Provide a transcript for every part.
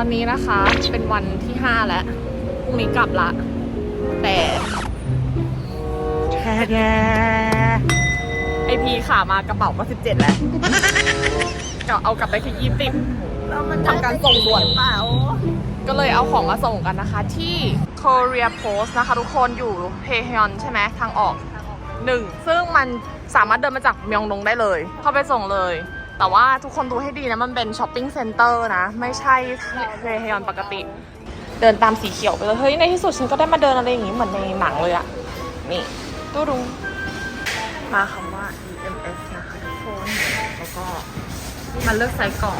อนนี้นะคะเป็นวันที่ 5 แล้วพรุ่งนี้กลับละ แต่ไอพีขามากระเป๋าก็ 17 แล้วก็เอากลับไปแค่ยี่สิบทำการส่งด่วนเปล่าก็เลยเอาของมาส่งกันนะคะ ที่ Korea Post นะคะ ทุกคนอยู่เฮฮยอนใช่ไหมทางออกหนึ่งซึ่งมันสามารถเดินมาจากมยองดงได้เลย เข้าไปส่งเลย แต่ว่าทุกคนดูให้ดีนะ มันเป็นช้อปปิ้งเซ็นเตอร์นะ ไม่ใช่เฮฮยอนปกติ เดินตามสีเขียวไปเลย เฮ้ย ในที่สุดฉันก็ได้มาเดินอะไรอย่างงี้เหมือนในหนังเลยอะนี่ตู้ดูมาคำว่า EMS นะคะทุกคนแล้วก็มาเลือกไซส์กล่อง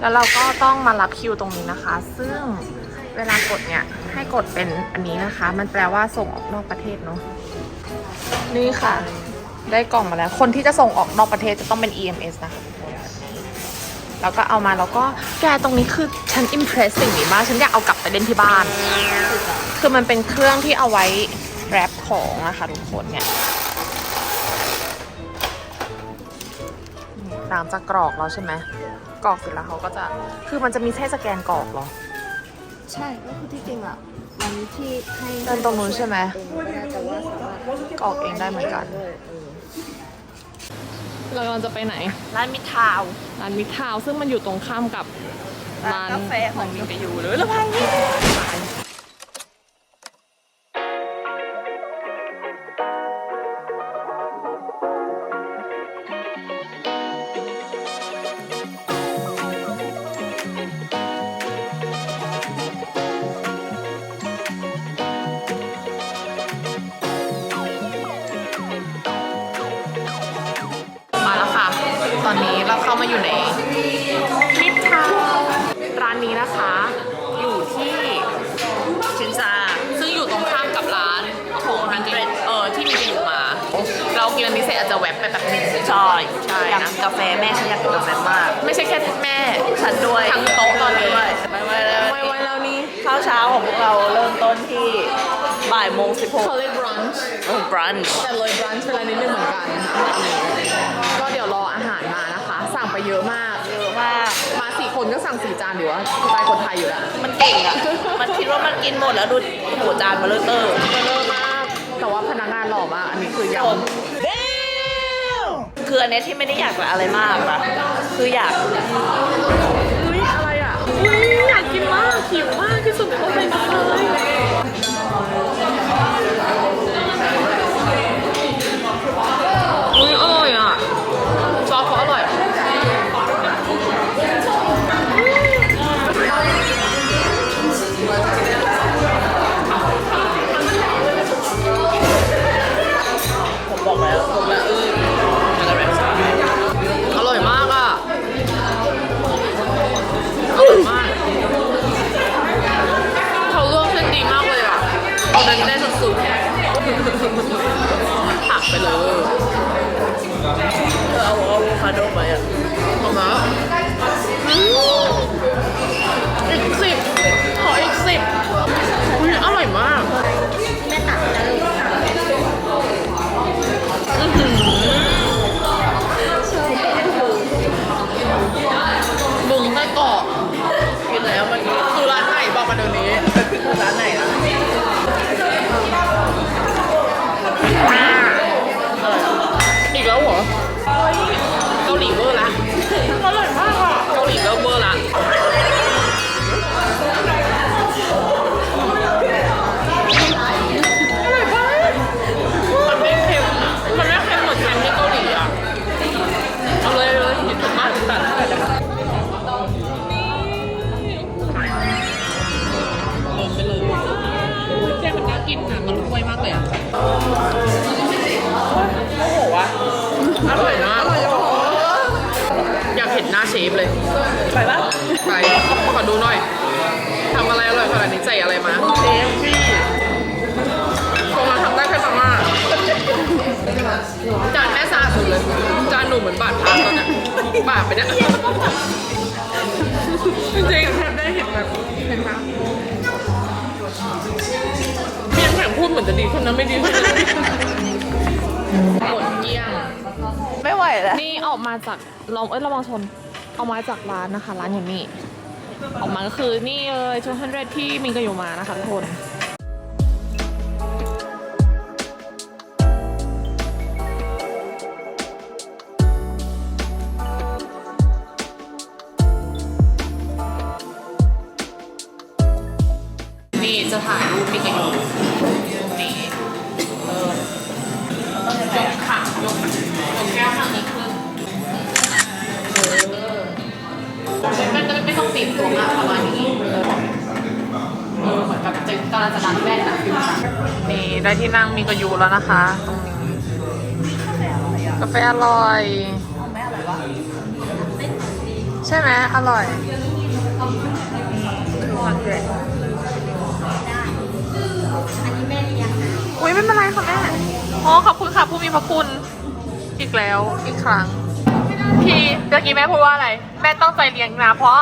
แล้วเราก็ต้องมารับคิวตรงนี้นะคะ ซึ่งเวลากดเนี่ยให้กดเป็นอันนี้นะคะ มันแปลว่าส่งออกนอกประเทศเนาะนี่ค่ะ ได้กล่องมาแล้ว คนที่จะส่งออกนอกประเทศจะต้องเป็น EMS นะคะแล้วก็เอามาแล้วก็แกตรงนี้คือฉันอิมเพรสสิ่งนี้มาก ฉันอยากเอากลับไปเล่นที่บ้าน คือมันเป็นเครื่องที่เอาไว้แรปของนะคะทุกคนเนี่ยนี่ตามจะกรอกแล้วใช่ไหมกรอกเสร็จแล้วเขาก็จะ คือมันจะมีให้สแกนกรอกเหรอ ใช่ก็คือที่จริงอะมันที่ให้เดินตรงนู้นใช่ไหมตรงนู้นก็ได้แต่ว่าสามารถกรอกเองได้เหมือนกันด้วยเออ เรากำลังจะไปไหน ร้านมิทาวร้านมิตรทาวน์ซึ่งมันอยู่ตรงข้ามกับร้านร้านกาแฟของมีไปอยู่หรือระพัง อยู่ในมิตรทาวน์ร้านนี้นะคะ อยู่ที่ชินซาซึ่งอยู่ตรงข้ามกับร้านโฮมฮันเดเออที่มีไปอยู่มา เรากินอันนี้เสร็จอาจจะแวบไปแบบนึงใช่ใช่อยากนะกินกาแฟแม่ฉันอยากกินกาแฟมาก ไม่ใช่แค่แม่ฉันด้วยทั้งโต๊ะตอนนี้ด้วยไม่ไหวแล้วไม่ไหวแล้วนี่ข้าวเช้าของพวกเราเริ่มต้นที่บ่ายโมงสิบหกเขาเรียก brunch โอ้บรันช์แต่เลย brunch ไปแล้วนิดนึงเหมือนกันก็ คนก็สั่งสี่จานอยู่ว่าสไตล์คนไทยอยู่แล้วมันเก่งอะ มันคิดว่ามันกินหมดแล้วดูหัวจานมาเลอะเตอร์เยอะมากแต่ว่าพนักงานหล่อมากอันนี้คือยำคืออันเนี้ยที่ไม่ได้อยากอะไรมากนะคืออยากอุ้ยอะไรอะอุ้ยอยากกินมากหิวมากที่สุดในโลกใบนี้เลย คาโดไปอะมาากเห็นหน้าเชฟเลยไปปะไปขอดูหน่อยทำอะไรอร่อยขนาดนี้ใส่อะไรมาเชฟพี่คงเราทำได้แค่มาม่าจานแม่สะอาดสุดเลยจานหนูเหมือนบาดพักตอนเนี้ยบาดไปเนี่ยจริงๆแทบได้เห็นแบบเห็นไหมเพียงแข่งพูดเหมือนจะดีขึ้นนะไม่ดีขึ้นเลยหมดเกลี้ยงไม่ไหวแล้วนี่ออกมาจากลองเอ้ยระวังชน เอามาจากร้านนะคะ ร้านอยู่นี่ ออกมาก็คือนี่เลย200ที่มินก็อยู่มานะคะทุกคนนี่จะถ่ายรูปมินกัน ต้องตีบตัวมากประมาณนี้เออเออเหมือนกับจะกำลังจะดันแว่นอะนี่ได้ที่นั่งมีกระยูแล้วนะคะ ตรงนี้กาแฟอร่อย ใช่ไหมอร่อยอุ้ยไม่เป็นไรค่ะแม่อ๋อขอบคุณค่ะผู้มีพระคุณ อีกแล้วอีกครั้งพี่เมื่อกี้แม่พูดว่าอะไร แม่ต้องใจเลี้ยงนะเพราะ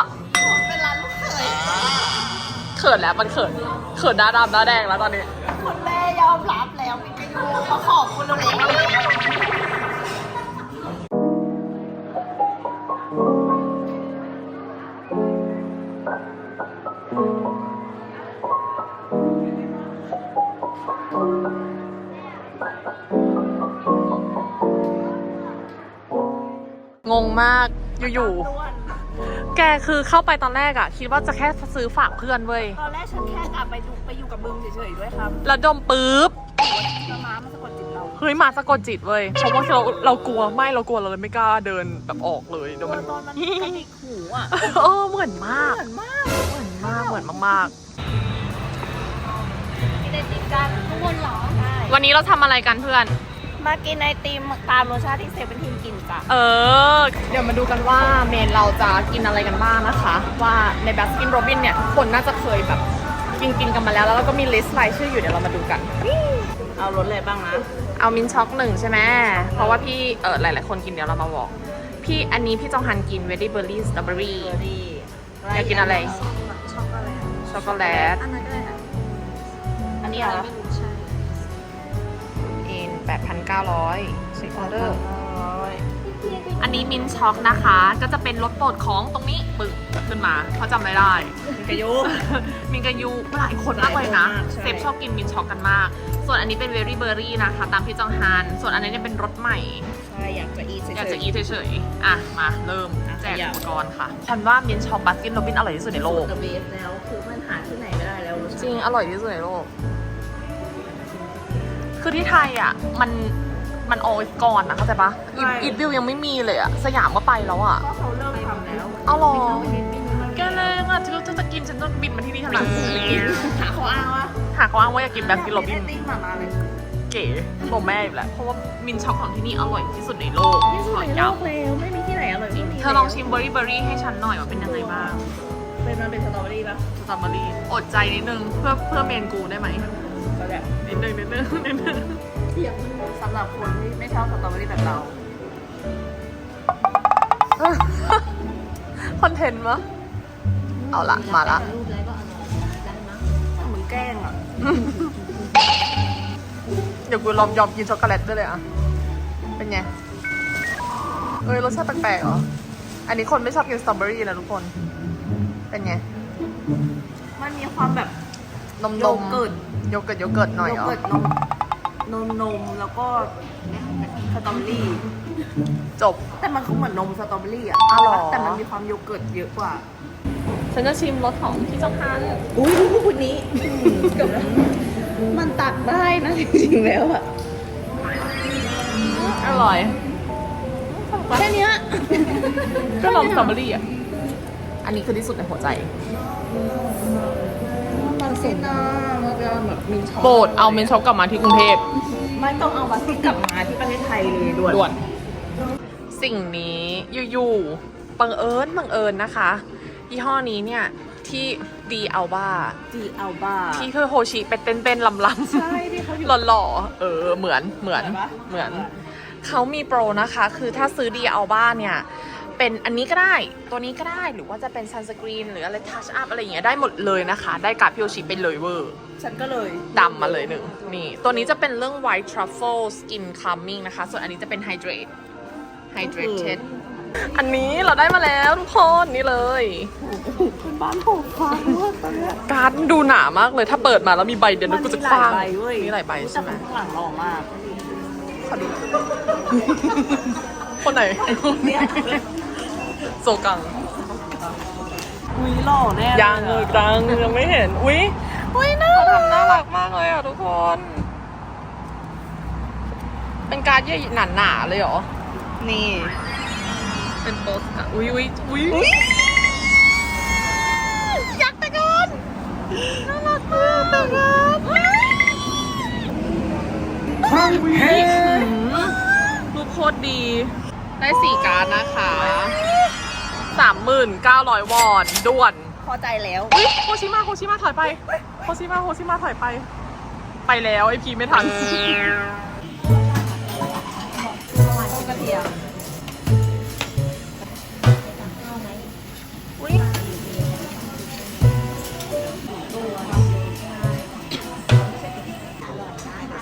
เขินแล้วมันเขินเขินหน้าดำหน้าแดงแล้วตอนนี้คุณแม่ยอมรับแล้วมีกระยูมาขอบคุณเลยงงมากอยู่ๆ แกคือเข้าไปตอนแรกอะคิดว่าจะแค่ซื้อฝากเพื่อนเว้ย ตอนแรกฉันแค่กลับไปดูไปอยู่กับมึงเฉยๆด้วยครับแล้วดมปุ๊บแล้วม้ามันสะกดจิตเราเฮ้ยมาสะกดจิตเว้ยเพราะว่าเราเรากลัวไม่เรากลัวเราเลยไม่กล้าเดินแบบออกเลยเดี๋ยวตัมัวนตอนมันกระดิกหูอะเออเหมือนมาก เหมือนมากเหมือนมากเหมือนมากกินไอติมกันทุกคนเหรอใช่ๆ วันนี้เราทำอะไรกันเพื่อน มากินไอติมตามรสชาติที่เซเว่นทีนกินจ้ะเออ เดี๋ยวมาดูกันว่าเมนเราจะกินอะไรกันบ้างนะคะ ว่าในแบสกินโรบินเนี่ยคนน่าจะเคยแบบกินกินกันมาแล้ว แล้วเราก็มีลิสต์รายชื่ออยู่เดี๋ยวเรามาดูกัน เอารสอะไรบ้างนะ เอามินช็อกหนึ่งใช่ไหมเพราะว่าพี่เออหลาย ๆ คนกินเดี๋ยวเรามาบอก พี่อันนี้พี่จองฮันกินเวดดี้เบอร์รี่สตรอเบอรี่เบอร์รี่อยากกินอะไร ช็อกโกแลตช็อกโกแลตอันนี้นก็ได้ะอันนี้อไม่ร 8,900เช็คออเดอร์ อันนี้มินช็อกนะคะ ก็จะเป็นรถโปรดของตรงนี้ปึกขึ้นมาเขาจำไม่ได้ มินกายุ มินกายุหลายคนมากเลยนะเซฟชอบกินมินช็อกกันมาก ส่วนอันนี้เป็นเวอรี่เบอรี่นะคะ ตามพี่จองฮาน ส่วนอันนี้เนี่ยเป็นรถใหม่ ใช่อยากจะอีเฉย อยากจะอีเฉยๆ อะ มาเริ่มแจกอุปกรณ์ค่ะคันว่ามินช็อกบัสกินโรบินอร่อยที่สุดในโลก เดอบสแล้วคือมันหาที่ไหนไม่ได้แล้วจริงอร่อยที่สุดในโลก คือที่ไทยอะ มันมันออยก่อนนะเข้าใจปะอีอีทวิวยังไม่มีเลยอะ สยามก็ไปแล้วอะ ก็เขาเริ่มทำแล้วเอาหรอแกเลยอะฉันจะจะกินฉันต้องบินมาที่นี่ทำไมหาเขาอ้างว่าหากว่างว่าอยากกินแบสกินโรบินไอติมมามาเลยเก๋บอกแม่อยู่แล้วเพราะว่ามินช็อกของที่นี่อร่อยที่สุดในโลกที่สุดขอในโลย้กแล้วไม่มีที่ไหนอร่อยกว่านี้ำเธอลองชิมเบอร์รี่เบอร์รี่ให้ฉันหน่อยว่าเป็นยังไงบ้างเป็นมันเป็นสตรอเบอรี่ปะสตรอเบอรี่อดใจนิดนึงเพื่อเพื่อเมนกูได้ไหมก็แบบ นิดนึงนิดนึงนิดนึงเทียบสำหรับคนที่ไม่ชอบสตรอเบอรี่แบบเราคอนเทนต์มะเอาละมาละรูปแล้วก็อร่อยได้มั้งเหมือนแกล้งอะ เดี๋ยวกูลองยอมกินช็อกโกแลตด้วยเลยอะ เป็นไง เอ้ยรสชาติแปลกๆเหรอ อันนี้คนไม่ชอบกินสตรอเบอรี่นะทุกคน เป็นไง มันมีความแบบ นมโยนมเกิร์ตโยเกิร์ตโยเกิร์ตหน่อยโยเหรอเกิร์ตนมนมนมแล้วก็สตรอเบอรี่ จบ แต่มันคือเหมือนนมสตรอเบอรี่อะอ้าวเหรอ แต่มันมีความโยเกิร์ตเยอะกว่า ฉันจะชิมรสของพี่เจ้าคันอุ้ยคนนี้เกือบแล้วมันตักได้นะจริงๆแล้วอะอร่อยแค่เนี้ยก็นมสตรอเบอรี่อะ อันนี้คือที่สุดในหัวใจมัน เซ็นนะมันจะแบบมินช็อปโปรดเอาเมนช็อกกลับมาที่กรุงเทพไม่ต้องเอาบัสซี่กลับมาที่ประเทศไทยเลยด่วน ด่วน สิ่งนี้อยู่ๆบังเอิญบังเอิญนะคะ ยี่ห้อนี้เนี่ยที่ดีอัลบาจีอัลบาที่คือโฮชิเป็นเต้นๆลำๆใช่ที่เขาอยู่หล่อๆเออเหมือนเหมือนเหมือนปะเหมือน เขามีโปรนะคะ คือถ้าซื้อดีอัลบ้าเนี่ย เป็นอันนี้ก็ได้ ตัวนี้ก็ได้หรือว่าจะเป็นซันสกรีนหรืออะไรทัชอัพอะไรอย่างเงี้ยได้หมดเลยนะคะ ได้การ์ดพิโอชิไปเลยเวอร์ ฉันก็เลยดำมาเลยหนึ่งนี่ ตัวนี้จะเป็นเรื่อง white truffle skin calming นะคะ ส่วนอันนี้จะเป็น hydrate hydrated อันนี้เราได้มาแล้วทุกคนนี่เลยขึ้นบ้านผมฟังว่าตอนเนี้ยการ์ดดูหนามากเลยถ้าเปิดมาแล้วมีใบเดียวนึกกูจะคว้างมันมีหลายใบเว้ยมีหลายใบใช่ไหมแต่ข้างหลังหล่อมาก ขอดูคนไหนไอ้พวกเนี้ย โซกัง อุ้ยหล่อแน่เลยังเลยดังยังไม่เห็น อุ้ยอุ้ยน่ารักน่ารักมากเลยอะทุกคน เป็นการ์ดใหญ่หนาๆเลยเหรอ นี่ เป็นโปสการ์ดอุ้ยอุ้ยอุ้ยอยากแต่งงานน่ารักมากแต่งงานรูปโคตรดี ได้สี่การ์ดนะคะ สามหมื่นเก้าร้อยวอนด่วน พอใจแล้ว อุ๊ยโคชิมาโคชิมาถอยไปโคชิมาโคชิมาถอยไป ไปแล้วไอพีไม่ทันหวานชิกระเทียม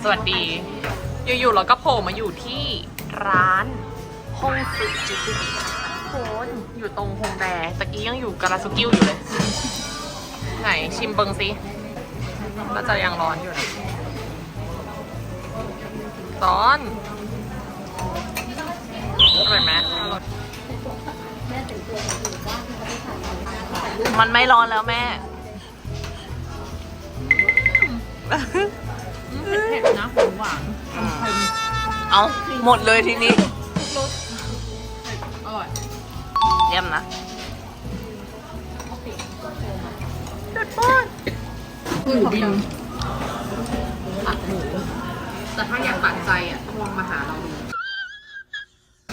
สวัสดี อยู่ๆเราก็โผล่มาอยู่ที่ร้านฮงสึจิซุกิโคนอยู่ตรงฮงแดตะกี้ยังอยู่กาลาซุกิวอยู่เลย ไหนชิมเบิงซิก็จะยังร้อนอยู่นะร้อนอร่อยไหมอร่อยมันไม่ร้อนแล้วแม่เผ็ดนะหวาน เอาหมดเลยทีนี้ เยี่ยมนะหมูบินตัดหมูแต่ถ้าอยากตัดใจอะต้องลองมาหาเราดู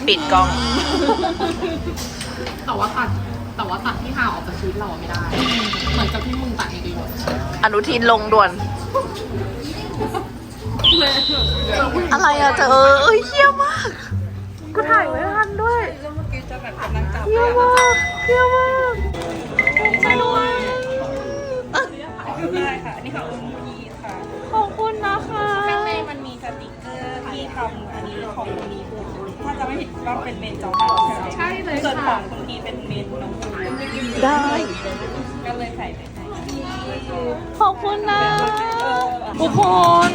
ปิดกล้อง แต่ว่าตัดแต่ว่าตัดที่ห่างออกจากชีวิตเราอะไม่ได้ เหมือนกับที่มึงตัดในดีกว่าอนุทินลงด่วน อะไรอะเธอเอ้ยเยี่ยมมาก กูถ่ายไว้ทันด้วย เยี่ยมมากเยี่ยมมากใช่ด้วยได้ค่ะ อันนี้ของคุณยีค่ะ ขอบคุณนะคะข้างในมันมีสติกเกอร์ที่ทำอันนี้ของคุณยีถ้าจะไม่ผิดว่าเป็นเมนจองใช่ไหมใช่เลยส่วนของคุณยีเป็นเมนน้องคุณได้ ก็เลยใส่ไปให้ขอบคุณนะ ทุกคน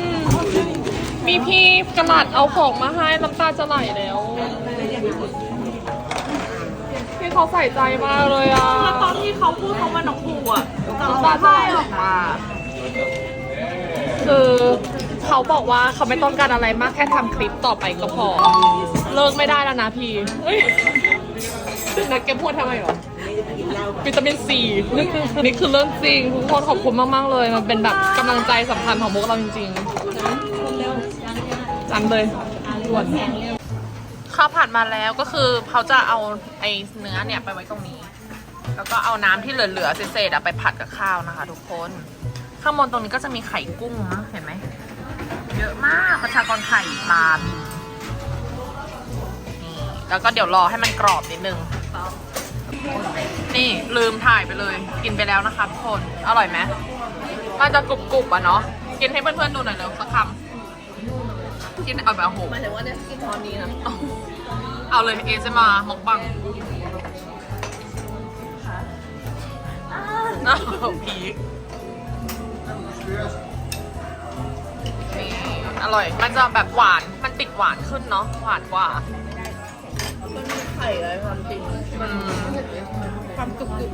มีพี่กระหลัดเอาของมาให้น้ำตาจะไหลแล้ว เขาใส่ใจมากเลยอะแล้วตอนที่เขาพูดเขาว่าน้องปูอะน้ำตาจะไหลออกมาคือเขาบอกว่าเขาไม่ต้องการอะไรมากแค่ทำคลิปต่อไปก็พอ เลิกไม่ได้แล้วนะพี่เฮ้ยนักเก็บพูดทำไมหรอวิตามินซีนี่คือเรื่องจริงทุกคนขอบคุณมาก ๆ เลย มันเป็นแบบกำลังใจสำคัญของพวกเราจริงๆจันเลยด่วน ข้าวผัดมาแล้วก็คือเขาจะเอาไอ้เนื้อเนี่ยไปไว้ตรงนี้ แล้วก็เอาน้ำที่เหลือๆเศษๆอะไปผัดกับข้าวนะคะ ทุกคน ข้างบนตรงนี้ก็จะมีไข่กุ้งนะเห็นไหมเยอะมากประชากรไข่ปลาบินนี่แล้วก็เดี๋ยวรอให้มันกรอบนิดนึงนี่ลืมถ่ายไปเลย กินไปแล้วนะคะทุกคนอร่อยไหมมันจะกรุบๆอะเนาะกินให้เพื่อนๆดูหน่อยเร็วสักคำกินเอาแบบโหหมายถึงว่าเนี่ยกินตอนนี้นะ เอาเอาเลยเอจะมามกบังอ้าวพีคนี่อร่อย มันจะแบบหวาน มันติดหวานขึ้นเนาะ หวานกว่า มันมีไข่อะไรความจริงอืมความกรุบกรุบ